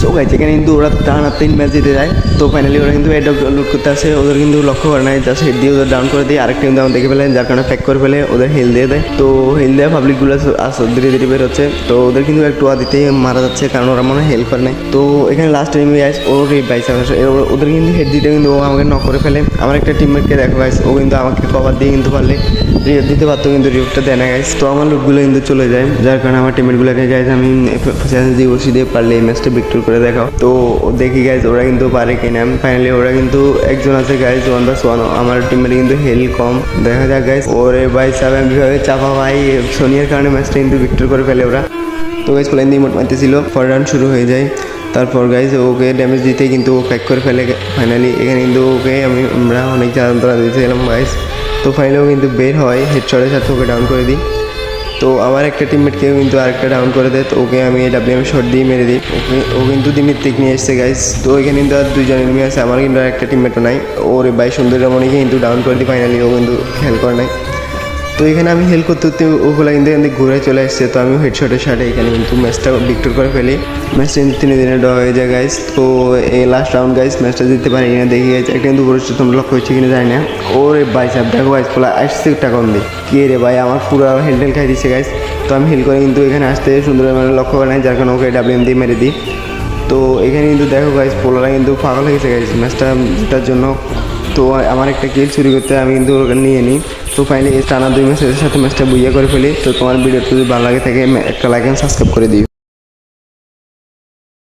So গাইছে, এখানে কিন্তু ওরা টানা তিন ম্যাচ জিতে যায়। তো ফাইনালি ওরা কিন্তু এটা লুট করতে আসে, ওদের কিন্তু লক্ষ্য করে নাই জাস্ট হেড দিয়ে ওদের ডাউন করে দিয়ে আরেকটা কিন্তু আমার দেখে ফেলে যার কারণে প্যাক করে ফেলে, ওদের হেল দিয়ে দেয়। তো হেল দেওয়া পাবলিকগুলো আসে ধীরে ধীরে বের হচ্ছে। তো ওদের কিন্তু একটু দিতেই মারা যাচ্ছে, কারণ ওরা মনে হেল্প করে নাই। তো এখানে লাস্ট টাইম গাইস ওর এই বাইস ওদের কিন্তু হেড দিতে কিন্তু ও আমাকে নক করে ফেলে। আমার একটা টিমমেটকে দেখো গাইস ও কিন্তু আমাকে কভার দিয়ে কিন্তু পারলে। রিভ দিতে পারতো কিন্তু রিভটা দেয় না গাইস তো আমার লুটগুলো কিন্তু চলে যায়। যার কারণে আমার টিমমেটগুলোকে গাইস আমি চ্যালেঞ্জ দিয়ে বসিয়ে দিয়ে পারলে এই ম্যাচটা বিক্রি করে দেখাও। তো দেখি গাইস ওরা কিন্তু পারে কিনা। ফাইনালি ওরা কিন্তু একজন আছে গাইস ওয়ান বাস ওয়ান আমার টিমের কিন্তু হেল কম। দেখা যাক গাইস ওরে ভাই সাহেব আমি বিভাগে চাপা ভাই, সোনিয়ার কারণে ম্যাচটা কিন্তু বিক্রি করে ফেলে ওরা। তো গাইজ প্লেন দিয়ে মোট মারতেছিল। ফর রান শুরু হয়ে যায়। তারপর গাইজ ওকে ড্যামেজ দিতে কিন্তু ও প্যাক করে ফেলে। ফাইনালি এখানে কিন্তু ওকে আমি, আমরা অনেক যন্ত্রণা দিয়েছিলাম গাইজ তো ফাইনালও কিন্তু বের হয় হেডশটের সাথে ওকে ডাউন করে দিই। তো আমার একটা টিমমেটকেও কিন্তু আরেকটা ডাউন করে দেয়, তো ওকে আমি ডাব্লিউএম শট দিয়ে মেরে দিই। ওকে, ও কিন্তু দিমিত্রিক নিয়ে এসছে গাইজ তো ওইখানে কিন্তু আর দুজন এনিমি আছে, আমার কিন্তু আর একটা টিমমেটও নাই। ওর বাই সুন্দর রমণীকে কিন্তু ডাউন করে দিই ফাইনালি ও কিন্তু খেয়াল করে নাই। তো এখানে আমি হেল্প করতে করতে ওগুলো কিন্তু এখান থেকে ঘুরে চলে আসছে। তো আমি হেডশটের সাথে এখানে কিন্তু ম্যাচটা বিক্টর করে ফেলি। ম্যাচটা কিন্তু তিন দিনে ড্র হয়ে যায় গাইস তো এই লাস্ট রাউন্ড গাইস ম্যাচটা জিততে পারি কিনা দেখি গেছে একটা কিন্তু পুরো তোমরা লক্ষ্য হচ্ছে কিনা জানি না। ওরে ভাই সাহেব, দেখো গাইস খোলা আসছে টাকা কম দিই কে রে ভাই, আমার পুরো হেলটেল খাই দিচ্ছে গাইস তো আমি হেল করে কিন্তু এখানে আসতে সুন্দর মানে লক্ষ্য করে নাই, যার কারণে ওকে ডাব্লিউএম দিয়ে মেরে দিই। তো এখানে কিন্তু দেখো গাইস পোলারা কিন্তু পাগল হয়ে গেছে ম্যাচটা জেতার জন্য। তো আমার একটা কিল চুরি করতে আমি কিন্তু নিয়ে নিই। তো ফাইনালি টানা দুই ম্যাচের সাথে ম্যাচটা বুঝিয়ে করে ফেলি। তো তোমার ভিডিওটা যদি ভালো লাগে থাকে, একটা লাইক অ্যান্ড সাবস্ক্রাইব করে দিও।